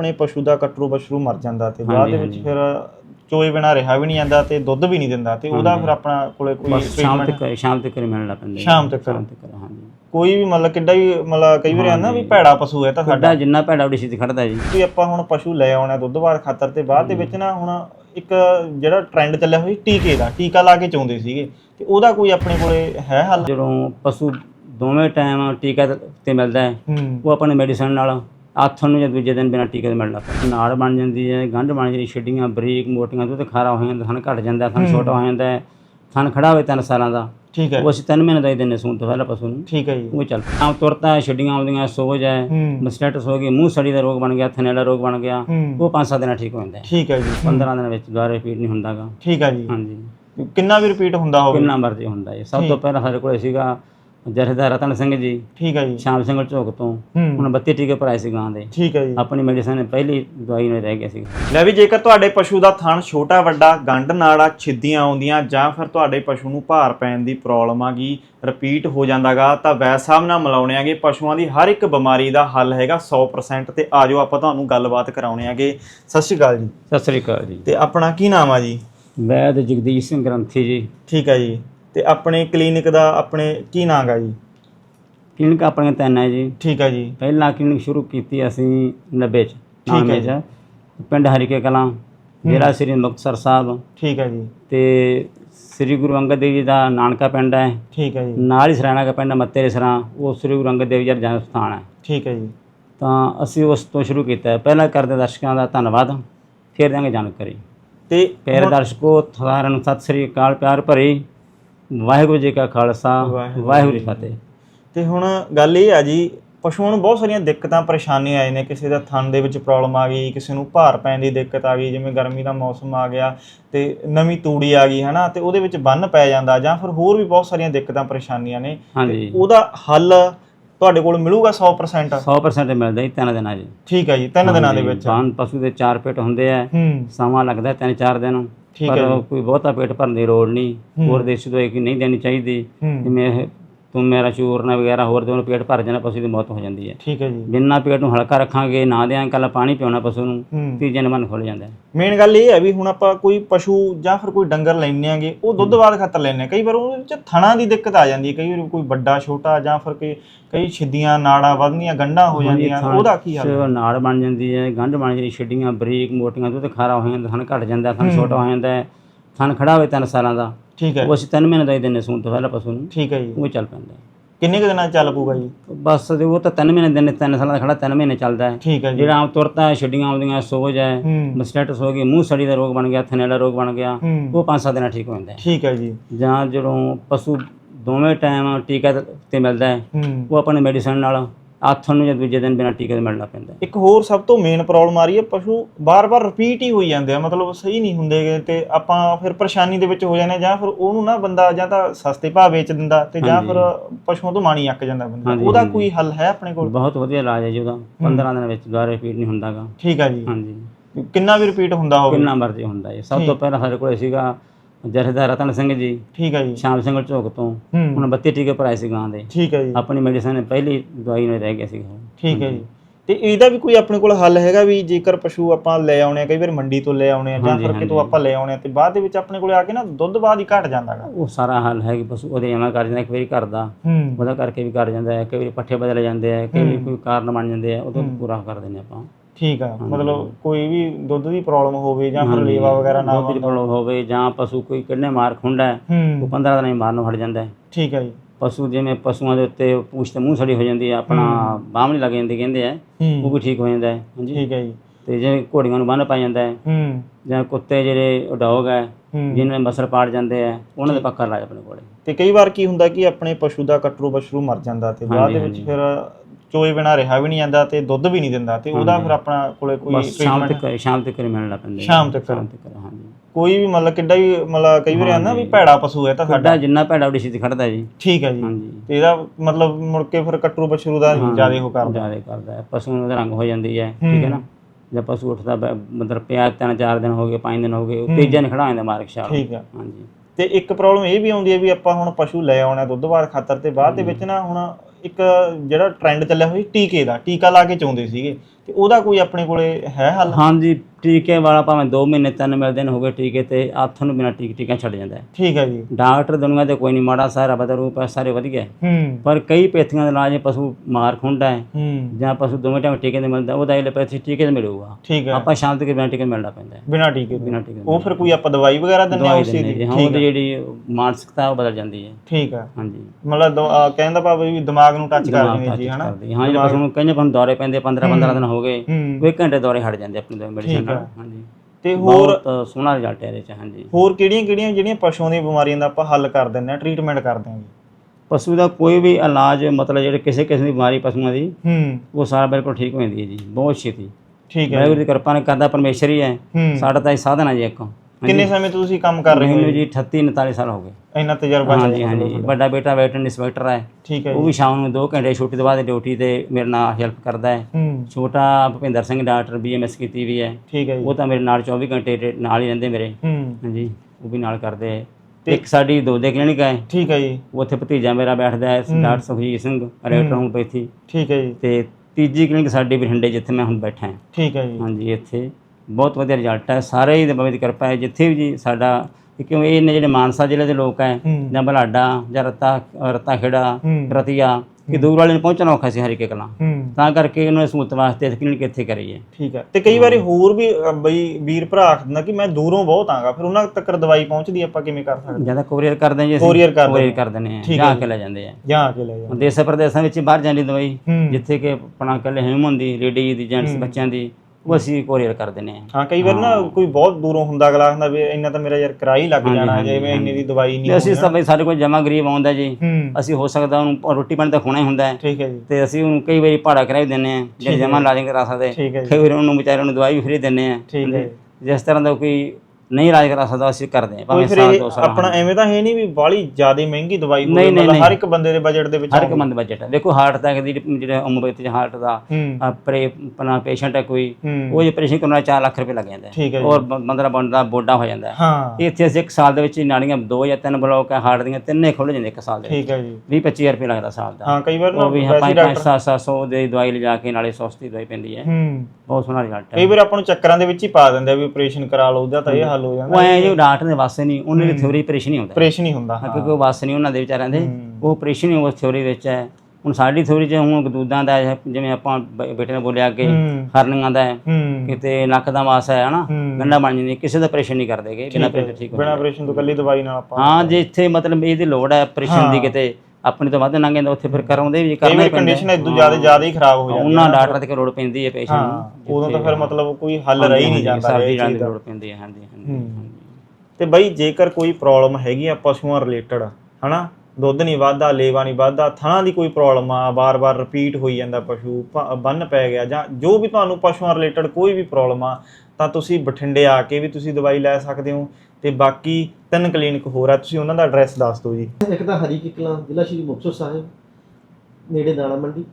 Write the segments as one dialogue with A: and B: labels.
A: ਆਪਣੇ ਪਸ਼ੂ ਦਾ ਕਟਰੂ ਬਸ਼ਰੂ ਮਰ ਜਾਂਦਾ ਤੇ ਬਾਅਦ ਦੇ ਵਿੱਚ। ਫਿਰ ਚੋਏ ਬਿਨਾ ਰਿਹਾ ਵੀ ਨਹੀਂ ਜਾਂਦਾ ਤੇ ਦੁੱਧ ਵੀ ਨਹੀਂ ਦਿੰਦਾ ਤੇ ਉਹਦਾ। ਫਿਰ ਆਪਣਾ ਕੋਲੇ ਕੋਈ
B: ਸ਼ਾਮ ਤੱਕ ਸ਼ਾਮ ਤੱਕ ਮਿਲਣਾ ਪੈਂਦਾ ਜੀ।
A: ਸ਼ਾਮ ਤੱਕ?
B: ਸ਼ਾਮ ਤੱਕ ਹਾਂਜੀ
A: ਕੋਈ ਵੀ ਮਤਲਬ ਕਿੱਡਾ ਵੀ ਮਤਲਬ ਕਈ ਵਾਰੀ ਆਂਦਾ ਵੀ। ਭੈੜਾ ਪਸ਼ੂ ਹੈ ਤਾਂ
B: ਸਾਡਾ ਜਿੰਨਾ ਭੈੜਾ ਉਡੀ ਸੀ ਖੜਦਾ ਜੀ
A: ਵੀ ਆਪਾਂ ਹੁਣ ਪਸ਼ੂ ਲੈ ਆਉਣਾ ਦੁੱਧਵਾਰ ਖਾਤਰ ਤੇ ਬਾਅਦ ਦੇ ਵਿੱਚ ਨਾ ਹੁਣ ਇੱਕ ਜਿਹੜਾ ਟ੍ਰੈਂਡ ਚੱਲਿਆ ਸੀ ਟੀਕੇ ਦਾ ਟੀਕਾ ਲਾ ਕੇ ਚਾਉਂਦੇ ਸੀਗੇ ਤੇ ਉਹਦਾ ਕੋਈ ਆਪਣੇ ਕੋਲੇ ਹੈ ਹੱਲ
B: ਜਦੋਂ ਪਸ਼ੂ ਦੋਵੇਂ ਟਾਈਮ ਟੀਕਾ ਤੇ ਮਿਲਦਾ ਹੈ
A: ਹੂੰ
B: ਉਹ ਆਪਣੇ ਮੈਡੀਸਨ ਨਾਲ ਆਥਣ ਨੂੰ ਜਾਂ ਦੂਜੇ ਦਿਨ ਬਿਨਾਂ ਟੀਕੇ ਦੇ ਮਿਲਣਾ ਪੈਂਦਾ ਨਾੜ ਬਣ ਜਾਂਦੀ ਹੈ ਗੰਢ ਬਣ ਜਾਂਦੀ ਛਿੱਡੀਆਂ ਬਰੀਕ ਮੋਟੀਆਂ ਦੁੱਧ ਖਾਰਾ ਹੋ ਜਾਂਦਾ ਥਣ ਘਟ ਜਾਂਦਾ ਥਣ ਛੋਟਾ ਹੋ ਜਾਂਦਾ ਹੈ ਥਣ ਖੜਾ ਹੋਵੇ ਤਿੰਨ ਸਾਲਾਂ ਦਾ।
A: ਠੀਕ ਹੈ।
B: ਉਹ ਅਸੀਂ ਤਿੰਨ ਮਹੀਨੇ ਦਾ ਹੀ ਦਿੰਦੇ ਸੂਣ ਤੋਂ ਪਹਿਲਾਂ ਪਸ਼ੂ ਨੂੰ।
A: ਠੀਕ ਹੈ ਜੀ।
B: ਉਹ ਚੱਲ ਆਮ ਤੁਰਤਾ ਛਿੱਡੀਆਂ ਆਉਂਦੀਆਂ ਸੋਜ ਹੈ ਮਸਟੈਟਸ ਹੋ ਗਈ ਮੂੰਹ ਸੜੀ ਦਾ ਰੋਗ ਬਣ ਗਿਆ ਥਨੇਲਾ ਰੋਗ ਬਣ ਗਿਆ ਉਹ 5-7 ਦਿਨਾਂ ਠੀਕ ਹੋ ਜਾਂਦਾ
A: ਠੀਕ ਹੈ ਜੀ।
B: 15 ਦਿਨਾਂ ਵਿੱਚ ਦੁਬਾਰਾ ਰਿਪੀਟ ਨਹੀਂ ਹੁੰਦਾਗਾ।
A: ਠੀਕ ਹੈ ਜੀ।
B: ਹਾਂਜੀ।
A: ਕਿੰਨਾ ਵੀ ਰਿਪੀਟ ਹੁੰਦਾ ਹੋਵੇ।
B: ਕਿੰਨਾ ਮਰਜ਼ੀ ਹੁੰਦਾ ਹੈ। ਸਭ ਤੋਂ ਪਹਿਲਾਂ ਸਾਡੇ ਕੋਲ ਸੀਗਾ ਜਥੇਦਾਰ ਰਤਨ ਸਿੰਘ ਜੀ
A: ਠੀਕ ਹੈ ਜੀ।
B: ਸ਼ਾਮ ਸਿੰਘ ਝੋਕ ਤੋਂ ਹੁਣ 32 ਟੀਕੇ ਭਰਾਏ ਸੀ ਗਾਂ ਦੇ।
A: ਠੀਕ ਹੈ ਜੀ।
B: ਆਪਣੀ ਮੈਡੀਸਨ ਪਹਿਲੀ ਦਵਾਈ ਨੇ ਰਹਿ ਗਿਆ ਸੀ।
A: ਲੈ ਵੀ ਜੇਕਰ ਤੁਹਾਡੇ ਪਸ਼ੂ ਦਾ ਥਣ ਛੋਟਾ ਵੱਡਾ ਗੰਢ ਨਾੜਾ ਛਿੱਦੀਆਂ ਆਉਂਦੀਆਂ ਜਾਂ ਫਿਰ ਤੁਹਾਡੇ ਪਸ਼ੂ ਨੂੰ ਭਾਰ ਪੈਣ ਦੀ ਪ੍ਰੋਬਲਮ ਆ ਗਈ ਰਿਪੀਟ ਹੋ ਜਾਂਦਾਗਾ ਤਾਂ ਵੈਦ ਸਾਹਿਬ ਨਾਲ ਮਿਲਾਉਣੇ ਆਗੇ। ਪਸ਼ੂਆਂ ਦੀ ਹਰ ਇੱਕ ਬਿਮਾਰੀ ਦਾ ਹੱਲ ਹੈਗਾ 100% ਤੇ ਆਜੋ ਆਪਾਂ ਤੁਹਾਨੂੰ ਗੱਲਬਾਤ ਕਰਾਉਣੇ ਆਗੇ। ਸਤਿ ਸ਼੍ਰੀ ਅਕਾਲ ਜੀ।
B: ਸਤਿ ਸ੍ਰੀ ਅਕਾਲ ਜੀ।
A: ਤੇ ਆਪਣਾ ਕੀ ਨਾਮ ਆ ਜੀ?
B: ਵੈਦ ਜਗਦੀਸ਼ ਸਿੰਘ ਗ੍ਰੰਥੀ ਜੀ।
A: ਠੀਕ ਹੈ ਜੀ। ਤੇ ਆਪਣੇ ਕਲੀਨਿਕ ਦਾ ਆਪਣੇ ਕੀ ਨਾਮ ਆ ਜੀ?
B: ਕਲੀਨਿਕ ਆਪਣੀਆਂ ਤਿੰਨ ਹੈ ਜੀ।
A: ਠੀਕ ਹੈ ਜੀ।
B: ਪਹਿਲਾਂ ਕਲੀਨਿਕ ਸ਼ੁਰੂ ਕੀਤੀ ਅਸੀਂ 90 ਚ
A: ਠੀਕ ਹੈ
B: ਚ। ਪਿੰਡ ਹਰੀਕੇ ਕਲਾਂ ਜ਼ਿਲ੍ਹਾ ਸ੍ਰੀ ਮੁਕਤਸਰ ਸਾਹਿਬ।
A: ਠੀਕ ਹੈ ਜੀ।
B: ਤੇ ਸ੍ਰੀ ਗੁਰੂ ਅੰਗਦ ਦੇਵ ਜੀ ਦਾ ਨਾਨਕਾ ਪਿੰਡ ਹੈ।
A: ਠੀਕ ਹੈ ਜੀ।
B: ਨਾਲ ਹੀ ਸਰਾਣਾ ਦਾ ਪਿੰਡ ਮੱਤੇ ਸਰਾਂ ਉਹ ਸ੍ਰੀ ਗੁਰੂ ਅੰਗਦ ਦੇਵ ਜੀ ਦਾ ਜਨਮ ਸਥਾਨ ਹੈ।
A: ਠੀਕ ਹੈ ਜੀ।
B: ਤਾਂ ਅਸੀਂ ਉਸ ਤੋਂ ਸ਼ੁਰੂ ਕੀਤਾ ਪਹਿਲਾਂ ਕਰਦੇ ਦਰਸ਼ਕਾਂ ਦਾ ਧੰਨਵਾਦ ਫਿਰ ਦਿਆਂਗੇ ਜਾਣਕਾਰੀ।
A: ਤੇ
B: ਪਿਆਰੇ ਦਰਸ਼ਕੋ ਨੂੰ ਸਤਿ ਸ੍ਰੀ ਅਕਾਲ ਪਿਆਰ ਭਰੀ। ਵਾਹਿਗੁਰੂ ਜੀ ਕਾ ਖਾਲਸਾ
A: ਵਾਹਿਗੁਰੂ
B: ਜੀ ਫਤਿਹ।
A: ਤੇ ਹੁਣ ਗੱਲ ਇਹ ਆ ਜੀ ਪਸ਼ੂਆਂ ਨੂੰ ਬਹੁਤ ਸਾਰੀਆਂ ਦਿੱਕਤਾਂ ਪਰੇਸ਼ਾਨੀਆਂ ਆਏ ਨੇ ਕਿਸੇ ਦਾ ਥਣ ਦੇ ਵਿੱਚ ਪ੍ਰੋਬਲਮ ਆ ਗਈ ਕਿਸੇ ਨੂੰ ਭਾਰ ਪੈਣ ਦੀ ਦਿੱਕਤ ਆ ਗਈ ਜਿਵੇਂ ਗਰਮੀ ਦਾ ਮੌਸਮ ਆ ਗਿਆ ਤੇ ਨਵੀਂ ਤੂੜੀ ਆ ਗਈ ਹਨਾ ਤੇ ਉਹਦੇ ਵਿੱਚ ਬੰਨ ਪੈ ਜਾਂਦਾ ਜਾਂ ਫਿਰ ਹੋਰ ਵੀ ਬਹੁਤ ਸਾਰੀਆਂ ਦਿੱਕਤਾਂ ਪਰੇਸ਼ਾਨੀਆਂ ਨੇ ਉਹਦਾ ਹੱਲ ਤੁਹਾਡੇ ਕੋਲ ਮਿਲੂਗਾ 100%
B: 100% ਮਿਲਦਾ ਜੀ ਤਿੰਨ ਦਿਨਾਂ 'ਚ।
A: ਠੀਕ ਹੈ ਜੀ ਤਿੰਨ ਦਿਨਾਂ ਦੇ ਵਿੱਚ।
B: ਬਾਨ ਪਸ਼ੂ ਦੇ ਚਾਰ ਪੇਟ ਹੁੰਦੇ ਆ ਸਮਾਂ ਲੱਗਦਾ ਤਿੰਨ ਚਾਰ ਦਿਨ।
A: ਠੀਕ
B: ਪਰ
A: ਹੈ
B: ਕੋਈ ਬਹੁਤਾ ਪੇਟ ਭਰਨ ਦੀ ਲੋੜ ਨਹੀਂ। ਹੋਰ ਦੇਸੀ ਦਵਾਈ ਕੀ ਨਹੀਂ ਦੇਣੀ ਚਾਹੀਦੀ। ਜਿਵੇਂ ਇਹ ਤੂੰ ਮੇਰਾ ਚੂਰਨ ਵਗੈਰਾ ਹੋਰ ਦੇ ਉਹਨੂੰ ਪੇਟ ਭਰ ਜਾਣਾ ਪਸ਼ੂ ਦੀ ਮੌਤ ਹੋ ਜਾਂਦੀ ਹੈ।
A: ਠੀਕ ਹੈ ਜੀ।
B: ਜਿੰਨਾ ਪੇਟ ਨੂੰ ਹਲਕਾ ਰੱਖਾਂਗੇ ਨਾ ਦਿਆਂ ਕੱਲ ਪਾਣੀ ਪਿਉਣਾ ਪਸ਼ੂ ਨੂੰ
A: ਹੂੰ।
B: ਤੀਜੇ ਨੰਬਰ ਖੁੱਲ ਜਾਂਦਾ ਹੈ।
A: ਮੇਨ ਗੱਲ ਇਹ ਹੈ ਵੀ ਹੁਣ ਆਪਾਂ ਕੋਈ ਪਸ਼ੂ ਜਾਂ ਫਿਰ ਕੋਈ ਡੰਗਰ ਲੈਣੇ ਆਂਗੇ ਉਹ ਦੁੱਧ ਬਾਅਦ ਖਾਤਰ ਲੈਣੇ ਕਈ ਵਾਰ ਉਹਦੇ ਵਿੱਚ ਥਣਾ ਦੀ ਦਿੱਕਤ ਆ ਜਾਂਦੀ ਹੈ। ਕਈ ਵਾਰ ਕੋਈ ਵੱਡਾ ਛੋਟਾ ਜਾਂ ਫਿਰ ਕੋਈ ਕਈ ਛਿੱਦੀਆਂ ਨਾੜਾਂ ਵਧਦੀਆਂ ਗੰਢਾਂ ਹੋ ਜਾਂਦੀਆਂ ਉਹਦਾ ਕੀ ਹੱਲ
B: ਚ ਨਾੜ ਬਣ ਜਾਂਦੀ ਹੈ ਗੰਢ ਬਣ ਜਾਂਦੀ ਛਿੱਡੀਆਂ ਬਰੀਕ ਮੋਟੀਆਂ ਦੁੱਧ ਖਾਰਾ ਹੋ ਜਾਂਦਾ ਥਣ ਘਟ ਜਾਂਦਾ ਥਣ ਛੋਟਾ ਹੋ ਜਾਂਦਾ ਹੈ। ਥਣ ਖੜਾ ਹੋਵੇ ਤਿੰਨ ਸਾਲਾਂ ਦਾ
A: ਠੀਕ ਹੈ।
B: ਉਹ ਅਸੀਂ ਤਿੰਨ ਮਹੀਨੇ ਦਾ ਹੀ ਦਿੰਦੇ ਸੂਣ ਤੋਂ ਪਹਿਲਾਂ ਪਸ਼ੂ ਨੂੰ
A: ਠੀਕ ਹੈ ਜੀ।
B: ਉਹ ਚੱਲ ਪੈਂਦਾ।
A: ਕਿੰਨੇ ਕੁ ਦਿਨਾਂ 'ਚ ਚੱਲ ਪੂਗਾ ਜੀ?
B: ਬਸ ਤੇ ਉਹ ਤਾਂ ਤਿੰਨ ਮਹੀਨੇ ਦਿੰਦੇ ਤਿੰਨ ਸਾਲਾਂ ਦਾ ਖੜਾ ਤਿੰਨ ਮਹੀਨੇ ਚੱਲਦਾ ਹੈ।
A: ਠੀਕ ਹੈ ਜੀ।
B: ਜਿਹੜਾ ਆਮ ਤੁਰਤਾ ਹੈ ਛਿੱਡੀਆਂ ਆਉਂਦੀਆਂ ਸੋਜ ਹੈ
A: ਹੂੰ।
B: ਮਸਟੈਟਸ ਹੋ ਗਈ ਮੂੰਹ ਸੜੀ ਦਾ ਰੋਗ ਬਣ ਗਿਆ ਥਨੇਲਾ ਰੋਗ ਬਣ ਗਿਆ
A: ਹੂੰ।
B: ਉਹ ਪੰਜ ਸੱਤ ਦਿਨਾਂ ਠੀਕ ਹੋ ਜਾਂਦਾ ਹੈ।
A: ਠੀਕ ਹੈ ਜੀ।
B: ਜਾਂ ਜਦੋਂ ਪਸ਼ੂ ਦੋਵੇਂ ਟਾਈਮ ਟੀਕਾ ਤੇ ਮਿਲਦਾ ਹੈ
A: ਹੂੰ।
B: ਉਹ ਆਪਣੇ ਮੈਡੀਸਨ ਨਾਲ ਆਥਣ ਨੂੰ ਜਾਂ ਦੂਜੇ ਦਿਨ ਬਿਨਾਂ ਟੀਕੇ ਦੇ ਮਿਲਣਾ ਪੈਂਦਾ ਹੈ।
A: ਇੱਕ ਹੋਰ ਸਭ ਤੋਂ ਮੇਨ ਪ੍ਰੋਬਲਮ ਆ ਰਹੀ ਹੈ ਪਸ਼ੂ ਬਾਰ-ਬਾਰ ਰਿਪੀਟ ਹੀ ਹੋਈ ਜਾਂਦੇ ਆ ਮਤਲਬ ਸਹੀ ਨਹੀਂ ਹੁੰਦੇਗੇ ਤੇ ਆਪਾਂ ਫਿਰ ਪਰੇਸ਼ਾਨੀ ਦੇ ਵਿੱਚ ਹੋ ਜਾਂਦੇ ਹਾਂ ਜਾਂ ਫਿਰ ਉਹਨੂੰ ਨਾ ਬੰਦਾ ਜਾਂ ਤਾਂ ਸਸਤੇ ਭਾਅ ਵੇਚ ਦਿੰਦਾ ਤੇ ਜਾਂ ਫਿਰ ਪਸ਼ੂਆਂ ਤੋਂ ਮਾਣੀ ਅੱਕ ਜਾਂਦਾ ਬੰਦਾ।
B: ਹਾਂਜੀ,
A: ਉਹਦਾ
B: ਹਾਂਜੀ।
A: ਕੋਈ ਹੱਲ ਹੈ ਆਪਣੇ ਕੋਲ?
B: ਬਹੁਤ ਵਧੀਆ ਇਲਾਜ ਹੈ ਜੀ ਉਹਦਾ। 15 ਦਿਨਾਂ ਵਿੱਚ ਦੁਬਾਰਾ ਰਿਪੀਟ ਨਹੀਂ ਹੁੰਦਾਗਾ।
A: ਠੀਕ ਹੈ ਜੀ।
B: ਹਾਂਜੀ।
A: ਕਿੰਨਾ ਵੀ ਰਿਪੀਟ ਹੁੰਦਾ ਹੋਵੇ।
B: ਕਿੰਨਾ ਮਰਜ਼ੀ ਹੁੰਦਾ ਜੀ। ਸਭ ਤੋਂ ਪਹਿਲਾਂ ਸਾਡੇ ਕੋਲ ਸੀਗਾ ਜਥੇਦਾਰ ਰਤਨ ਸਿੰਘ ਜੀ
A: ਠੀਕ ਹੈ ਜੀ।
B: ਸ਼ਾਮ ਸਿੰਘ ਝੋਕ ਤੋਂ।
A: ਹੂੰ।
B: ਹੁਣ 32 ਟੀਕੇ ਭਰਾਏ ਸੀ ਗਾਂ ਦੇ।
A: ਠੀਕ ਹੈ ਜੀ।
B: ਆਪਣੀ ਮੈਡੀਸਨ ਪਹਿਲੀ ਦਵਾਈ ਨੇ ਰਹਿ ਗਿਆ ਸੀ
A: ਠੀਕ ਹੈ ਜੀ। ਤੇ ਇਹਦਾ ਵੀ ਕੋਈ ਆਪਣੇ ਕੋਲ ਹੱਲ ਹੈਗਾ ਵੀ ਜੇਕਰ ਪਸ਼ੂ ਆਪਾਂ ਲੈ ਆਉਣੇ ਆ ਕਈ ਵਾਰ ਮੰਡੀ ਤੋਂ ਲੈ ਆਉਣੇ ਆ ਜਾਂ
B: ਹਾਂਜੀ,
A: ਫਿਰ ਕਿਤੋਂ ਆਪਾਂ ਲੈ ਆਉਣੇ ਆ ਤੇ ਬਾਅਦ ਦੇ ਵਿੱਚ ਆਪਣੇ ਕੋਲੇ ਆ ਕੇ ਨਾ ਦੁੱਧ ਬਾਅਦ ਹੀ ਘਟ ਜਾਂਦਾਗਾ।
B: ਉਹ ਸਾਰਾ ਹੱਲ ਹੈ ਕਿ ਬਸ ਉਹਦੇ ਐਵੇਂ ਕਰ ਜਾਂਦਾ ਇੱਕ ਵਾਰੀ ਘਰ ਦਾ।
A: ਹੂੰ।
B: ਉਹਦਾ ਕਰਕੇ ਵੀ ਕਰ ਜਾਂਦਾ ਹੈ ਕਈ ਵਾਰੀ ਪੱਠੇ ਬਦਲੇ ਜਾਂਦੇ ਆ ਕਈ ਵਾਰੀ ਕੋਈ ਕਾਰਨ ਬਣ ਜਾਂਦੇ ਆ ਉਹ ਤੋਂ ਪੂਰਾ ਕਰ ਦਿੰਦੇ ਆਪਾਂ।
A: ਠੀਕ ਆ ਮਤਲਬ ਕੋਈ ਵੀ ਦੁੱਧ ਦੀ ਪ੍ਰੋਬਲਮ ਹੋਵੇ ਜਾਂ ਫਿਰ ਲੇਵਾ ਵਗੈਰਾ ਨਾ
B: ਦੁੱਧ ਦੀ ਪ੍ਰੋਬਲਮ ਹੋਵੇ ਜਾਂ ਪਸ਼ੂ ਕੋਈ ਕਿੰਨੇ ਮਾਰ ਖੁੰਡਾ ਹੈ ਉਹ
A: ਹੂੰ
B: 15 ਦਿਨਾਂ ਹੀ ਮਾਰਨ ਹਟ ਜਾਂਦਾ ਹੈ।
A: ਠੀਕ ਹੈ ਜੀ।
B: ਪਸ਼ੂ ਜਿਵੇਂ ਪਸ਼ੂਆਂ ਦੇ ਉੱਤੇ ਪੂਛ ਤੇ ਮੂੰਹ ਸੜੀ ਹੋ ਜਾਂਦੀ ਹੈ ਆਪਣਾ ਬਾਹਮ ਨਹੀਂ ਲੱਗ ਜਾਂਦੀ ਕਹਿੰਦੇ ਆ ਉਹ
A: ਹੂੰ
B: ਵੀ ਠੀਕ ਹੋ ਜਾਂਦਾ ਹੈ ਹਾਂਜੀ।
A: ਠੀਕ ਹੈ ਜੀ।
B: ਤੇ ਜਿਵੇਂ ਘੋੜੀਆਂ ਨੂੰ ਬੰਨ ਪਾ ਜਾਂਦਾ ਹੈ
A: ਹੂੰ।
B: ਜਾਂ ਕੁੱਤੇ ਜਿਹੜੇ ਡੌਗ ਹੈ
A: ਹੂੰ।
B: ਜਿਨ੍ਹਾਂ ਦੇ ਮਸਲ ਪਾੜ ਜਾਂਦੇ ਆ ਉਹਨਾਂ ਦੇ ਪੱਕਾ ਇਲਾਜ ਆਪਣੇ ਕੋਲੇ।
A: ਤੇ ਕਈ ਵਾਰ ਕੀ ਹੁੰਦਾ ਕਿ ਆਪਣੇ ਪਸ਼ੂ ਦਾ ਕਟਰੂ ਬਸ਼ਰੂ ਮਰ ਜਾਂਦਾ ਤੇ ਬਾਅਦ ਦੇ ਵਿੱਚ ਫਿਰ ਚੋਏ ਬਿਨਾ ਰਿਹਾ ਵੀ ਨਹੀਂ ਜਾਂਦਾ ਤੇ ਦੁੱਧ ਵੀ ਨਹੀਂ ਦਿੰਦਾ ਤੇ ਉਹਦਾ ਫਿਰ ਆਪਣਾ ਕੋਲੇ ਕੋਈ
B: ਬਸ ਸ਼ਾਮ
A: treatment-
B: ਤੱਕ ਸ਼ਾਮ ਤੱਕ ਹੀ ਮਿਲਣਾ ਪੈਂਦਾ। ਜੀ।
A: ਸ਼ਾਮ ਤੱਕ।
B: ਤੱਕ ਹਾਂਜੀ।
A: ਕੋਈ ਵੀ ਮਤਲਬ ਕਿੱਡਾ ਵੀ ਮਤਲਬ ਕਈ ਵਾਰ ਆਂਦਾ ਵੀ ਭੈੜਾ ਪਸ਼ੂ ਹੈ ਤਾਂ ਸਾਡਾ
B: ਸਾਡਾ। ਜਿੰਨਾ ਭੈੜਾ ਉਡੀ ਸੀ ਖੜਦਾ ਜੀ।
A: ਠੀਕ ਹੈ ਜੀ।
B: ਹਾਂਜੀ।
A: ਤੇ ਇਹਦਾ ਮਤਲਬ ਮੁੜ ਕੇ ਫਿਰ ਕਟਰੂ ਬਸ਼ਰੂ ਦਾ ਜ਼ਿਆਦਾ ਹੋ ਕਰਦਾ।
B: ਜ਼ਿਆਦਾ ਕਰਦਾ ਹੈ। ਪਸ਼ੂ ਨੂੰ ਉਹਦਾ ਰੰਗ ਹੋ ਜਾਂਦੀ ਹੈ ਠੀਕ ਹੈ ਨਾ? ਜਦ ਪਸ਼ੂ ਉੱਠਦਾ ਬ- ਮਤਲਬ ਪਿਆ ਤਿੰਨ ਚਾਰ ਦਿਨ ਹੋ ਗਏ ਪੰਜ ਦਿਨ ਹੋ ਗਏ ਉਹ ਤੀਜੇ ਨੇ ਖੜਾ ਜਾਂਦਾ ਮਾਰਕ ਸ਼ਾਲ
A: ਠੀਕ ਹੈ।
B: ਹਾਂਜੀ।
A: ਤੇ ਇੱਕ ਪ੍ਰੋਬਲਮ ਇਹ ਵੀ ਆਉਂਦੀ ਹੈ ਵੀ ਆਪਾਂ ਹੁਣ ਪਸ਼ੂ ਲੈ ਆਉਣਾ ਦੁੱਧਵਾਰ ਖਾਤਰ ਤੇ ਬਾਅਦ ਦੇ ਵਿੱਚ ਨਾ ਹੁਣ ਇੱਕ ਜਿਹੜਾ ਟ੍ਰੈਂਡ ਚੱਲਿਆ ਹੋਇਆ ਸੀ ਟੀਕੇ ਦਾ ਟੀਕਾ ਲਾ ਕੇ ਚਾਉਂਦੇ ਸੀਗੇ। ਤੇ ਉਹਦਾ ਕੋਈ ਆਪਣੇ ਕੋਲੇ ਹੈ ਹੱਲ?
B: ਹਾਂਜੀ ਟੀਕੇ ਵਾਲਾ ਭਾਵੇਂ 2 ਮਹੀਨੇ 3 ਮਿਲਦੇ ਨੇ ਹੋ ਗਏ ਟੀਕੇ ਤੇ ਹੱਥ ਨੂੰ ਬਿਨਾਂ ਟੀਕੇ ਟੀਕਾ ਛੱਡ ਜਾਂਦਾ ਹੈ।
A: ਠੀਕ ਹੈ ਜੀ।
B: ਡਾਕਟਰ ਦੁਨੀਆ ਤੇ ਕੋਈ ਨਹੀਂ ਮਾੜਾ ਸਾਰਾ ਬਦਾ ਰੂਪ ਹੈ ਸਾਰੇ ਵਧੀਆ ਹੈ। ਪਰ ਕਈ ਪੈਥੀਆਂ ਦੇ ਇਲਾਜ ਪਸ਼ੂ ਮਾਰ ਖੁੰਡਾ ਹੈ
A: ਹੂੰ।
B: ਜਾਂ ਪਸ਼ੂ ਦੋਵੇਂ ਟਾਈਮ ਟੀਕੇ ਤੇ ਮਿਲਦਾ ਉਹਦਾ ਐਲੋਪੈਥੀ ਟੀਕੇ ਤੇ ਮਿਲੂਗਾ।
A: ਠੀਕ ਹੈ।
B: ਆਪਾਂ ਸ਼ਾਂਤ ਕੇ ਬਿਨਾਂ ਟੀਕੇ ਮਿਲਣਾ ਪੈਂਦਾ ਹੈ।
A: ਬਿਨਾਂ ਟੀਕੇ ਦੇ
B: ਬਿਨਾਂ ਟੀਕੇ
A: ਉਹ ਫਿਰ ਕੋਈ ਆਪਾਂ ਦਵਾਈ ਵਗੈਰਾ ਦਿੰਦੇ ਆ ਉਸ ਦੀ?
B: ਜੀ ਹਾਂ ਉਹਦੀ ਜਿਹੜੀ ਮਾਨਸਿਕਤਾ ਉਹ ਬਦਲ ਜਾਂਦੀ ਹੈ।
A: ਠੀਕ ਹੈ।
B: ਹਾਂਜੀ।
A: ਮਤਲਬ ਦੋ- ਅਹ ਕਹਿਣ ਦਾ ਭਾਵ ਦਿਮਾਗ ਨੂੰ ਟੱਚ ਕਰ ਦਿੰਦੀ ਜੀ ਹਨਾ।
B: ਹਾਂ। ਜਿਹੜੇ ਪਸ਼ੂ ਨੂੰ ਕਹਿੰਦੇ ਆਪਾਂ ਦੌਰੇ ਪੈਂਦੇ 15 15 ਦਿਨ ਹੋ ਗਏ।
A: ਹੂੰ।
B: ਉਹ ਇੱਕ ਘੰਟੇ ਦੌਰੇ ਹਟ ਜਾਂਦੇ ਆਪਣੀ ਦਵਾਈ ਮੈਡੀਸਨ
A: ਠੀਕ।
B: ਨਾਲ। ਹਾਂਜੀ।
A: ਤੇ ਹੋਰ
B: ਬਹੁਤ ਸੋਹਣਾ ਰਿਜ਼ਲਟ ਹੈ ਇਹਦੇ ਚ ਹਾਂਜੀ।
A: ਹੋਰ ਕਿਹੜੀਆਂ ਕਿਹੜੀਆਂ ਜਿਹੜੀਆਂ ਪਸ਼ੂਆਂ ਦੀਆਂ ਬਿਮਾਰੀਆਂ ਦਾ ਆਪਾਂ ਹੱਲ ਕਰ ਦਿੰਦੇ ਆ ਟ੍ਰੀਟਮੈਂਟ ਕਰਦੇ ਹਾਂ
B: ਪਸ਼ੂ ਦਾ ਕੋਈ ਵੀ ਇਲਾਜ ਮਤਲਬ ਜਿਹੜੇ ਕਿਸੇ ਕਿਸੇ ਦੀ ਬਿਮਾਰੀ ਪਸ਼ੂਆਂ ਦੀ
A: ਹੂੰ।
B: ਉਹ ਸਾਰਾ ਬਿਲਕੁਲ ਠੀਕ ਹੋ ਜਾਂਦੀ ਹੈ ਜੀ ਬਹੁਤ ਛੇਤੀ।
A: ਠੀਕ ਹੈ
B: ਵਾਹਿਗੁਰੂ ਦੀ ਕਿਰਪਾ ਨਾਲ ਕਰਦਾ ਪਰਮੇਸ਼ਰ ਹੀ ਹੈ।
A: ਹੂੰ।
B: ਸਾਡਾ ਤਾਂ ਇਹ ਸਾਧਨ ਹੈ ਜੀ ਇੱਕ।
A: ਕਿੰਨੇ ਸਮੇਂ ਤੋਂ ਤੁਸੀਂ ਕੰਮ ਕਰ ਰਹੇ ਹੋ
B: ਮੈਨੂੰ ਜੀ? 38 39 ਸਾਲ ਹੋ ਗਏ।
A: ਇੰਨਾ ਤਜਰਬਾ ਹੈ
B: ਹਾਂਜੀ। ਹਾਂਜੀ ਵੱਡਾ ਬੇਟਾ ਵੈਟਰਨ ਇੰਸਪੈਕਟਰ ਹੈ।
A: ਠੀਕ ਹੈ
B: ਉਹ ਵੀ ਸ਼ਾਮ ਨੂੰ 2 ਘੰਟੇ ਛੁੱਟੀ ਤੋਂ ਬਾਅਦ ਡਿਊਟੀ ਤੇ ਮੇਰੇ ਨਾਲ ਹੈਲਪ ਕਰਦਾ ਹੈ। ਛੋਟਾ ਭੁਪਿੰਦਰ ਸਿੰਘ ਡਾਕਟਰ ਬੀਐਮਐਸ ਕੀਤੀ ਵੀ ਹੈ।
A: ਠੀਕ ਹੈ
B: ਉਹ ਤਾਂ ਮੇਰੇ ਨਾਲ 24 ਘੰਟੇ ਨਾਲ ਹੀ ਰਹਿੰਦੇ ਮੇਰੇ।
A: ਹੂੰ।
B: ਹਾਂਜੀ ਉਹ ਵੀ ਨਾਲ ਕਰਦੇ ਹੈ। ਇੱਕ ਸਾਡੀ ਦੋ ਦੇ ਕਲੀਨਿਕ ਹੈ।
A: ਠੀਕ ਹੈ ਜੀ।
B: ਉੱਥੇ ਭਤੀਜਾ ਮੇਰਾ ਬੈਠਦਾ ਹੈ doctor Sukhjit Singh rector homeopathy
A: ਠੀਕ ਹੈ ਜੀ।
B: ਤੇ ਤੀਜੀ ਕਲੀਨਿਕ ਸਾਡੀ ਬਠਿੰਡੇ ਜਿੱਥੇ ਮੈਂ ਹੁਣ ਬੈਠਾ ਹਾਂ।
A: ਠੀਕ ਹੈ ਜੀ।
B: ਹਾਂਜੀ ਇੱਥੇ। ਬਹੁਤ ਵਧੀਆ ਰਿਜ਼ਲਟ ਹੈ। ਸਾਰੇ ਹੀ ਬਾਬੇ ਦੀ ਕਿਰਪਾ ਹੈ। ਜਿੱਥੇ ਵੀ ਜੀ ਸਾਡਾ ਕਿਉਂ ਇਹ ਨੇ ਜਿਹੜੇ ਮਾਨਸਾ ਜ਼ਿਲ੍ਹੇ ਦੇ ਲੋਕ ਹੈ ਜਾਂ ਬਲਾਡਾ ਜਾਂ ਰਤਾ ਰਤਾ ਖੇੜਾ ਰਤੀਆ ਕਿ ਦੂਰ ਵਾਲੇ ਨੂੰ ਪਹੁੰਚਣਾ ਔਖਾ ਸੀ ਹਰੀਕੇ ਕਲਾਂ। ਤਾਂ ਕਰਕੇ ਇਹਨਾਂ ਨੇ ਸਹੂਲਤ ਵਾਸਤੇ ਕਲੀਨਿਕ ਇੱਥੇ ਕਰੀ ਹੈ।
A: ਠੀਕ ਹੈ। ਤੇ ਕਈ ਵਾਰੀ ਹੋਰ ਵੀ ਬਈ ਵੀਰ ਭਰਾ ਆਖ ਦਿੰਦਾ ਕਿ ਮੈਂ ਦੂਰੋਂ ਬਹੁਤ ਆਂਗਾ ਫਿਰ ਉਹਨਾਂ ਤੱਕ ਦਵਾਈ ਪਹੁੰਚਦੀ ਆਪਾਂ ਕਿਵੇਂ ਕਰ ਸਕਦੇ?
B: ਜ਼ਿਆਦਾ ਕੋਰੀਅਰ ਕਰਦੇ ਜੀ ਅਸੀਂ।
A: Courier ਕਰ ਦਿੰਦੇ।
B: ਜਾਂ ਕੇ ਲੈ ਜਾਂਦੇ ਆ।
A: ਜਾਂ ਕੇ ਲੈ ਜਾ
B: ਹੁਣ ਦੇਸਾਂ ਪ੍ਰਦੇਸਾਂ ਵਿੱਚ ਬਾਹਰ ਜਾਂਦੀ ਦਵਾਈ। ਜਿੱਥੇ ਕਿ ਆਪਣਾ ਕੱਲੇ ਹਿਊਮਨ ਦੀ ਲੇਡੀ ਦੀ ਜੈਂਟਸ ਬੱਚਿਆਂ ਦੀ। ਉਹ ਅਸੀਂ ਕੋਰੀਅਰ ਕਰ ਦਿੰਦੇ ਹਾਂ।
A: ਹਾਂ ਕਈ ਵਾਰ ਨਾ ਕੋਈ ਬਹੁਤ ਦੂਰੋਂ ਹੁੰਦਾ ਅਗਲਾ ਹੁੰਦਾ ਵੀ ਇੰਨਾ ਤਾਂ ਮੇਰਾ ਯਾਰ ਕਿਰਾਇਆ ਹੀ ਲੱਗ ਜਾਣਾ ਜਿਵੇਂ ਇੰਨੀ ਦੀ ਦਵਾਈ ਨਹੀਂ
B: ਅਸੀਂ ਸਭ ਸਾਡੇ ਕੋਲ ਜਮਾ ਗਰੀਬ ਆਉਂਦਾ ਜੀ। ਅਸੀਂ ਹੋ ਸਕਦਾ ਉਹਨੂੰ ਰੋਟੀ ਪਾਣੀ ਤਾਂ ਖੋਣਾ ਹੀ ਹੁੰਦਾ ਹੈ।
A: ਠੀਕ ਹੈ ਜੀ।
B: ਤੇ ਅਸੀਂ ਉਹਨੂੰ ਕਈ ਵਾਰੀ ਭਾੜਾ ਕਰਾ ਵੀ ਦਿੰਦੇ ਆ ਜਿਹੜੇ ਜਮਾ ਨਹੀਂ ਕਰਾ ਸਕਦੇ।
A: ਜੀ।
B: ਕਈ ਵਾਰੀ ਉਹਨੂੰ ਵਿਚਾਰੇ ਨੂੰ ਦਵਾਈ ਵੀ ਫ੍ਰੀ ਦਿੰਦੇ ਆ
A: ਠੀਕ ਹੈ।
B: ਜਿਸ ਤਰ੍ਹਾਂ ਦਾ ਕੋਈ ਨਹੀਂ ਇਲਾਜ ਕਰਾ ਸਕਦਾ ਅਸੀਂ ਕਰਦੇ ਹਾਂ
A: ਕੋਈ
B: ਭਾਵੇਂ
A: ਫਿਰ
B: ਸਾਲ
A: ਇਹ
B: ਦੋ ਸਾਲ
A: ਆਪਣਾ ਐਵੇਂ ਤਾਂ ਹੈ ਨਹੀਂ ਵੀ ਬਾਹਲੀ ਜ਼ਿਆਦਾ ਮਹਿੰਗੀ ਦਵਾਈ
B: ਨਹੀਂ, ਨਹੀਂ,
A: ਮਤਲਬ ਹਰ
B: ਨਹੀਂ।
A: ਇੱਕ ਬੰਦੇ ਦੇ ਬਜਟ ਦੇ ਵਿੱਚ
B: ਹਰ ਇੱਕ ਬੰਦ ਬਜਟ ਹੈ ਦੇਖੋ ਹਾਰਟ ਅਟੈਕ ਦੀ ਜਿਹੜੇ ਹੋਮੋਪੈਥੀ ਹਾਰਟ ਦਾ
A: ਹੂੰ।
B: ਆਪਰੇ ਆਪਣਾ ਪੇਸ਼ੈਂਟ ਹੈ ਕੋਈ
A: ਹੂੰ।
B: ਉਹ ਜੇ ਆਪਰੇਸ਼ਨ ਕਰਨਾ 4 ਲੱਖ ਰੁਪਏ ਲੱਗ ਜਾਂਦਾ ਹੈ।
A: ਠੀਕ ਹੈ ਜੀ।
B: ਔਰ ਬ- ਬੰਦਾ ਬੰਦਾ ਬੋਡਾ ਹੋ ਜਾਂਦਾ ਹੈ।
A: ਹਾਂ।
B: ਇੱਥੇ ਅਸੀਂ ਇੱਕ ਸਾਲ ਦੇ ਵਿੱਚ ਹੀ ਨਾੜੀਆਂ ਦੋ ਜਾਂ ਤਿੰਨ ਬਲੌਕ ਹੈ ਹਾਰਟ ਦੀਆਂ ਤਿੰਨੇ ਖੁੱਲ ਜਾਂਦੇ ਇੱਕ ਸਾਲ ਦੇ ਵਿੱਚ।
A: ਠੀਕ ਹੈ ਜੀ।
B: 20 25 ਰੁਪਏ ਲੱਗਦਾ ਸਾਲ ਦਾ।
A: ਹਾਂ ਕਈ ਵਾਰ ਨਾ
B: ਉਹ ਵੀ
A: ਵੈਸੇ
B: ਪੰਜ
A: ਡਾਕਟਰ
B: ਪੰਜ ਸੱਤ ਸੱਤ ਸੌ ਦੀ ਦਵਾਈ ਲਿਜਾ ਕੇ ਨਾਲੇ ਸਸਤੀ ਦਵਾਈ ਪੈਂਦੀ ਹੈ।
A: ਹੂੰ।
B: ਬਹੁਤ ਸੋਹਣਾ ਰਿਜ਼ਲਟ ਹੈ।
A: ਕਈ ਵਾਰ ਆਪਾਂ ਨੂੰ ਚੱਕਰਾਂ ਦੇ ਵਿੱਚ ਹੀ ਪਾ ਦਿੰਦੇ ਆ ਵੀ ਆਪਰੇਸ਼ਨ ਕਰਾ ਲਓ ਉਹਦਾ ਤਾਂ ਇਹ ਹੱਲ ਹੋ
B: ਉਹ
A: ਜਾਂਦਾ
B: ਐ ਜੋ ਡਾਕਟਰ ਦੇ ਵਾਸਤੇ ਨਹੀਂ ਉਹਨਾਂ ਦੀ ਥਿਉਰੀ ਆਪਰੇਸ਼ਨ ਹੀ ਹੁੰਦਾ।
A: ਆਪਰੇਸ਼ਨ ਹੀ ਹੁੰਦਾ ਹਾਂ
B: ਕਿਉਂਕਿ ਉਹ ਵਾਸਤੇ ਨਹੀਂ ਉਹਨਾਂ ਦੇ ਵਿਚਾਰਿਆਂ ਦੇ। ਉਹ ਆਪਰੇਸ਼ਨ ਹੀ ਉਸ ਥਿਉਰੀ ਵਿੱਚ ਹੈ। ਹੁਣ ਸਾਡੀ ਥਿਉਰੀ 'ਚ ਹੁਣ ਗਦੂਦਾਂ ਦਾ ਜਿਵੇਂ ਆਪਾਂ ਬੇਟੇ ਨੇ ਬੋਲਿਆ ਕਿ ਹਰਨੀਆਂ ਦਾ ਕਿਤੇ ਨੱਕ ਦਾ ਮਾਸ ਹੈ ਹਨਾ। ਗੰਡਾ ਬਣ ਜਾਂਦੀ ਕਿਸੇ ਦਾ ਆਪਰੇਸ਼ਨ ਨਹੀਂ ਕਰਦੇਗੇ ਬਿਨਾਂ ਆਪਰੇਸ਼ਨ ਠੀਕ ਹੋ।
A: ਬਿਨਾਂ ਆਪਰੇਸ਼ਨ ਤੋਂ ਕੱਲੀ ਦਵਾਈ ਨਾਲ ਆਪਾਂ
B: ਹਾਂ ਜੇ ਇੱਥੇ ਮਤਲਬ ਇਹਦੀ ਲੋੜ ਹੈ ਆਪਰੇਸ਼ਨ ਦੀ ਕਿਤੇ ਆਪਣੀ ਤੋਂ ਵੱਧ ਲੰਘ ਜਾਂਦਾ ਉੱਥੇ ਫਿਰ ਕਰਾਉਂਦੇ ਵੀ ਕਰਨਾ ਹੀ ਪੈਂਦਾ।
A: ਕੰਡੀਸ਼ਨ ਇਦੋਂ ਜ਼ਿਆਦਾ ਜ਼ਿਆਦਾ ਹੀ ਖਰਾਬ ਹੋ ਜਾਂਦੀ
B: ਉਹਨਾਂ ਡਾਕਟਰ ਦੀ ਲੋੜ ਪੈਂਦੀ ਹੈ ਪੇਸ਼ੈਂਟ ਨੂੰ
A: ਹਾਂ ਉਦੋਂ ਤਾਂ ਫਿਰ ਮਤਲਬ ਕੋਈ ਹੱਲ ਰਹਿ ਨਹੀਂ ਜਾਂਦਾ ਇਹ ਚੀਜ਼
B: ਦੀ। ਲੋੜ ਪੈਂਦੀ ਹੈ ਹਾਂਜੀ ਹਾਂਜੀ
A: ਹੂੰ। ਤੇ ਬਈ ਜੇਕਰ ਕੋਈ ਪ੍ਰੋਬਲਮ ਹੈਗੀ ਆ ਪਸ਼ੂਆਂ ਰਿਲੇਟਡ ਹਨਾ? ਦੁੱਧ ਨਹੀਂ ਵੱਧਦਾ ਲੇਵਾ ਨਹੀਂ ਵੱਧਦਾ ਥਣਾ ਦੀ ਕੋਈ ਪ੍ਰੋਬਲਮ ਆ ਬਾਰ-ਬਾਰ ਰਿਪੀਟ ਹੋਈ ਜਾਂਦਾ ਪਸ਼ੂ ਬੰਨ ਪੈ ਗਿਆ ਜਾਂ ਜੋ ਵੀ ਤੁਹਾਨੂੰ ਪਸ਼ੂਆਂ ਰਿਲੇਟਡ ਕੋਈ ਵੀ ਪ੍ਰੋਬਲਮ ਆ ਤਾਂ ਤੁਸੀਂ ਬਠਿੰਡੇ ਆ ਕੇ ਵੀ ਤੁਸੀਂ ਦਵਾਈ ਲੈ ਸਕਦੇ ਹੋ। ਤੇ ਬਾਕੀ ਤਿੰਨ ਕਲੀਨਿਕ ਹੋਰ ਆ, ਤੁਸੀਂ ਉਹਨਾਂ ਦਾ ਐਡਰੈਸ ਦੱਸ ਦਿਓ ਜੀ।
C: ਇੱਕ ਤਾਂ ਹਰੀ ਕੀ ਕਲਾਂ ਜ਼ਿਲ੍ਹਾ ਸ਼੍ਰੀ ਮੁਕਤਸਰ ਸਾਹਿਬ, ਨੇੜੇ ਦਾਣਾ ਮੰਡੀ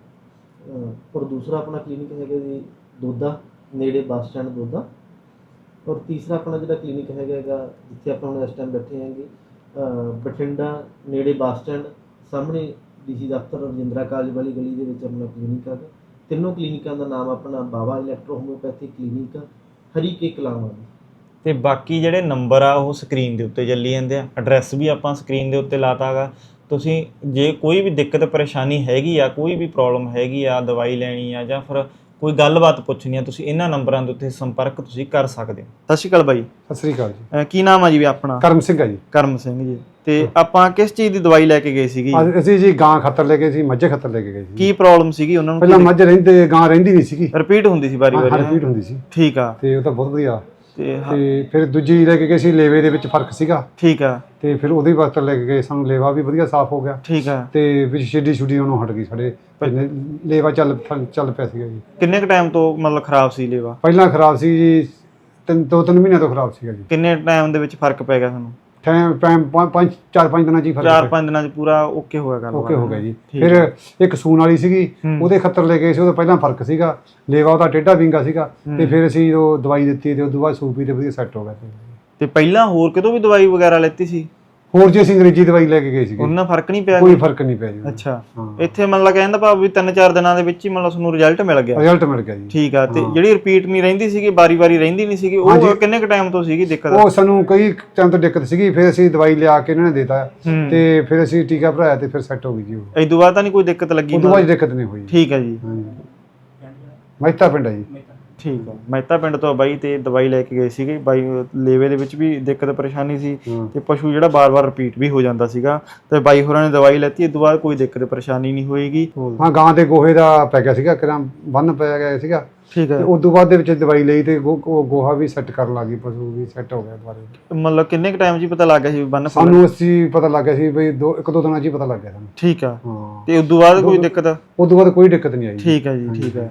C: ਔਰ ਦੂਸਰਾ ਆਪਣਾ ਕਲੀਨਿਕ ਹੈਗਾ ਜੀ ਦੋਦਾ, ਨੇੜੇ ਬੱਸ ਸਟੈਂਡ ਦੋਦਾ। ਔਰ ਤੀਸਰਾ ਆਪਣਾ ਜਿਹੜਾ ਕਲੀਨਿਕ ਹੈਗਾ ਹੈਗਾ, ਜਿੱਥੇ ਆਪਾਂ ਹੁਣ ਇਸ ਟਾਈਮ ਬੈਠੇ ਹਾਂਗੇ ਬਠਿੰਡਾ, ਨੇੜੇ ਬੱਸ ਸਟੈਂਡ, ਸਾਹਮਣੇ ਡੀਸੀ ਦਫ਼ਤਰ ਰਜਿੰਦਰਾ ਕਾਲਜ ਵਾਲੀ ਗਲੀ ਦੇ ਵਿੱਚ ਆਪਣਾ ਕਲੀਨਿਕ ਹੈਗਾ। ਤਿੰਨੋਂ ਕਲੀਨਿਕਾਂ ਦਾ ਨਾਮ ਆਪਣਾ ਬਾਬਾ ਇਲੈਕਟ੍ਰੋ ਹੋਮਿਓਪੈਥਿਕ ਕਲੀਨਿਕ ਹਰੀ ਕੇ ਕਲਾਵਾਂ ਦੀ
A: ਤੇ ਬਾਕੀ ਜਿਹੜੇ ਨੰਬਰ ਆ ਉਹ ਸਕਰੀਨ ਦੇ ਉੱਤੇ ਚੱਲੀ ਜਾਂਦੇ ਆ। ਐਡਰੈਸ ਵੀ ਆਪਾਂ ਸਕਰੀਨ ਦੇ ਉੱਤੇ ਲਾਤਾਗਾ ਤੁਸੀਂ ਜੇ ਕੋਈ ਵੀ ਦਿੱਕਤ ਪਰੇਸ਼ਾਨੀ ਹੈਗੀ ਆ ਕੋਈ ਵੀ ਪ੍ਰੋਬਲਮ ਹੈਗੀ ਆ ਦਵਾਈ ਲੈਣੀ ਆ ਜਾਂ ਫਿਰ ਕੋਈ ਗੱਲਬਾਤ ਪੁੱਛਣੀ ਆ ਤੁਸੀਂ ਇਹਨਾਂ ਨੰਬਰਾਂ ਦੇ ਉੱਤੇ ਸੰਪਰਕ ਤੁਸੀਂ ਕਰ ਸਕਦੇ ਹੋ। ਸਤਿ ਸ਼੍ਰੀ ਅਕਾਲ ਬਾਈ।
D: ਸਤਿ ਸ੍ਰੀ ਅਕਾਲ ਜੀ।
A: ਕੀ ਨਾਮ ਆ ਜੀ ਵੀ ਆਪਣਾ?
D: ਕਰਮ ਸਿੰਘ ਹੈ ਜੀ।
A: ਕਰਮ ਸਿੰਘ ਜੀ। ਤੇ ਆਪਾਂ ਕਿਸ ਚੀਜ਼ ਦੀ ਦਵਾਈ ਲੈ ਕੇ ਗਏ ਸੀਗੀ
D: ਅੱਜ ਅਸੀਂ ਜੀ ਗਾਂ ਖੱਤਰ ਲੈ ਗਏ ਸੀ ਮੱਝੇ ਖੱਤਰ ਲੈ ਕੇ ਗਏ ਸੀ।
A: ਕੀ ਪ੍ਰੋਬਲਮ ਸੀਗੀ ਉਹਨਾਂ
D: ਪਹਿਲਾਂ
A: ਨੂੰ
D: ਮੱਝ ਰਹਿੰਦੇ ਗਾਂ ਰਹਿੰਦੀ ਨਹੀਂ ਸੀਗੀ।
A: ਰਿਪੀਟ ਹੁੰਦੀ ਸੀ ਵਾਰੀ
D: ਹਾਂ
A: ਵਾਰੀ
D: ਰਿਪੀਟ ਹੁੰਦੀ ਸੀ।
A: ਠੀਕ ਆ।
D: ਤੇ ਉਹ ਤਾਂ ਬਹੁਤ ਵਧੀਆ
A: ਤੇ ਹ-
D: ਤੇ ਫਿਰ ਦੂਜੀ ਲੈ ਕੇ ਗਏ ਸੀ ਲੇਵੇ ਦੇ ਵਿੱਚ ਫ਼ਰਕ ਸੀਗਾ।
A: ਠੀਕ ਆ।
D: ਤੇ ਫਿਰ ਉਹਦੇ ਵਾਸਤੇ ਲੈ ਕੇ ਗਏ ਸਾਨੂੰ ਲੇਵਾ ਵੀ ਵਧੀਆ ਸਾਫ਼ ਹੋ ਗਿਆ।
A: ਠੀਕ ਆ।
D: ਤੇ ਵਿੱਚ ਛਿੱਡੀ ਛੁੱਡੀ ਉਹਨੂੰ ਹਟ ਗਈ ਸਾਡੇ। ਲੇਵਾ ਚੱਲ ਚੱਲ ਪਿਆ ਸੀਗਾ ਜੀ।
A: ਕਿੰਨੇ ਕ ਟਾਈਮ ਤੋਂ ਮਤਲਬ ਖਰਾਬ ਸੀ ਲੇਵਾ?
D: ਪਹਿਲਾਂ ਖਰਾਬ ਸੀ ਜੀ ਤਿੰਨ ਦੋ ਤਿੰਨ ਮਹੀਨਿਆਂ ਤੋਂ ਖਰਾਬ ਸੀਗਾ ਜੀ।
A: ਕਿੰਨੇ ਟਾਈਮ ਦੇ ਵਿੱਚ ਫ਼ਰਕ ਪੈ ਗਿਆ ਤੁਹਾਨੂੰ?
D: ਟਾਈਮ ਟਾਈਮ ਪੰਜ- ਪੰਜ ਚਾਰ ਪੰਜ ਦਿਨਾਂ ਚ ਹੀ ਫ਼ਰਕ
A: ਚਾਰ ਪੰਜ ਦਿਨਾਂ ਚ ਪੂਰਾ ਓਕੇ ਹੋ ਗਿਆ ਗੱਲ
D: ਓਕੇ ਹੋ ਗਿਆ ਜੀ।
A: ਠੀਕ
D: ਫਿਰ ਇੱਕ ਸੂਣ ਵਾਲੀ ਸੀਗੀ
A: ਹੂੰ।
D: ਉਹਦੇ ਖੱਤਰ ਲੈ ਗਏ ਸੀ ਉਹਦਾ ਪਹਿਲਾਂ ਫ਼ਰਕ ਸੀਗਾ। ਲੇਵਾ ਉਹਦਾ ਟੇਢਾ ਵਿੰਗਾ ਸੀਗਾ ਤੇ ਫਿਰ ਅਸੀਂ ਉਹ ਦਵਾਈ ਦਿੱਤੀ ਤੇ ਉਸ ਤੋਂ ਬਾਅਦ ਸੂਪੀ ਤੇ ਵਧੀਆ ਸੈੱਟ ਹੋ ਗਿਆ ਸੀ।
A: ਤੇ ਪਹਿਲਾਂ ਹੋਰ ਕਿਤੋਂ ਵੀ ਦਵਾਈ ਵਗੈਰਾ ਲੈਤੀ ਸੀ?
D: ਹੋਰ ਜੀ ਅਸੀਂ ਅੰਗਰੇਜ਼ੀ ਦਵਾਈ ਲੈ ਕੇ ਗਏ ਸੀਗੇ।
A: ਉਹਨਾਂ ਫ਼ਰਕ ਨਹੀਂ ਪਿਆ
D: ਕੋਈ ਫ਼ਰਕ ਨਹੀਂ ਪਿਆ ਜੀ।
A: ਅੱਛਾ। ਇੱਥੇ ਮਤਲਬ ਕਹਿੰਦਾ ਭਾਵ ਵੀ 3-4 ਦਿਨਾਂ ਦੇ ਵਿੱਚ ਹੀ ਮਤਲਬ ਤੁਹਾਨੂੰ ਰਿਜ਼ਲਟ ਮਿਲ ਗਿਆ।
D: ਰਿਜ਼ਲਟ ਮਿਲ ਗਿਆ ਜੀ।
A: ਠੀਕ ਆ ਤੇ ਜਿਹੜੀ ਰਿਪੀਟ ਨਹੀਂ ਰਹਿੰਦੀ ਸੀਗੀ ਬਾਰੀ-ਬਾਰੀ ਰਹਿੰਦੀ ਨਹੀਂ ਸੀਗੀ ਉਹ ਕਿੰਨੇ ਕੁ ਟਾਈਮ ਤੋਂ ਸੀਗੀ ਦਿੱਕਤ?
D: ਉਹ ਸਾਨੂੰ ਕਈ ਟਾਈਮ ਤੋਂ ਦਿੱਕਤ ਸੀਗੀ ਫਿਰ ਅਸੀਂ ਦਵਾਈ ਲਿਆ ਕੇ ਇਹਨਾਂ ਨੇ ਦੇਤਾ। ਤੇ ਫਿਰ ਅਸੀਂ ਟੀਕਾ ਭਰਾਇਆ ਤੇ ਫਿਰ ਸੈੱਟ ਹੋ ਗਈ ਜੀ ਉਹ।
A: ਇਸ ਤੋਂ ਬਾਅਦ ਤਾਂ ਨਹੀਂ ਕੋਈ ਦਿੱਕਤ ਲੱਗੀ
D: ਉਸ ਤੋਂ ਬਾਅਦ ਦਿੱਕਤ ਨਹੀਂ ਹੋਈ।
A: ਠੀਕ ਹੈ ਜੀ।
D: ਮਹਿਤਾ ਪਿੰਡ ਹੈ ਜੀ।
A: ਠੀਕ ਆ। ਮਹਿਤਾ ਪਿੰਡ ਤੋਂ ਬਾਈ ਤੇ ਦਵਾਈ ਲੈ ਕੇ ਗਏ ਸੀਗੇ। ਬਾਈ ਲੇਵੇ ਦੇ ਵਿੱਚ ਵੀ ਦਿੱਕਤ ਪਰੇਸ਼ਾਨੀ ਸੀ। ਤੇ ਪਸ਼ੂ ਜਿਹੜਾ ਬਾਰ-ਬਾਰ ਰਿਪੀਟ ਵੀ ਹੋ ਜਾਂਦਾ ਸੀਗਾ। ਤੇ ਬਾਈ ਹੋਰਾਂ ਨੇ ਦਵਾਈ ਲੈਤੀ ਇਸ ਤੋਂ ਬਾਅਦ ਕੋਈ ਦਿੱਕਤ ਪਰੇਸ਼ਾਨੀ ਨਹੀਂ ਹੋਏਗੀ।
D: ਹਾਂ ਗਾਂ ਦੇ ਗੋਹੇ ਦਾ ਪੈ ਗਿਆ ਸੀਗਾ ਕਿਰਾਂ ਬੰਨ ਪੈ ਗਿਆ ਸੀਗਾ।
A: ਠੀਕ ਹੈ
D: ਤੇ ਉਸ ਤੋਂ ਬਾਅਦ ਦੇ ਵਿੱਚ ਦਵਾਈ ਲਈ ਤੇ ਗੋਹਾ ਵੀ ਸੈੱਟ ਕਰਨ ਲੱਗੀ ਪਸ਼ੂ ਵੀ ਸੈੱਟ ਹੋ ਗਿਆ ਦੁਬਾਰੇ।
A: ਮਤਲਬ ਕਿੰਨੇ ਕ ਟਾਈਮ ਹੀ ਪਤਾ ਲੱਗ ਗਿਆ ਸੀ ਬੰਨ
D: ਸਾਨੂੰ ਅਸੀਂ ਪਤਾ ਲੱਗ ਗਿਆ ਸੀ ਬਈ ਦੋ ਇੱਕ ਦੋ ਦਿਨਾਂ 'ਚ ਹੀ ਪਤਾ ਲੱਗ ਗਿਆ ਸਾਨੂੰ।
A: ਠੀਕ ਆ।
D: ਹਾਂ।
A: ਤੇ ਉਸ ਤੋਂ ਬਾਅਦ ਕੋਈ ਦਿੱਕਤ?
D: ਉਸ ਤੋਂ ਬਾਅਦ ਕੋਈ ਦਿੱਕਤ ਨਹੀਂ ਆਈ।
A: ਠੀਕ ਹੈ ਜੀ ਠੀਕ ਹੈ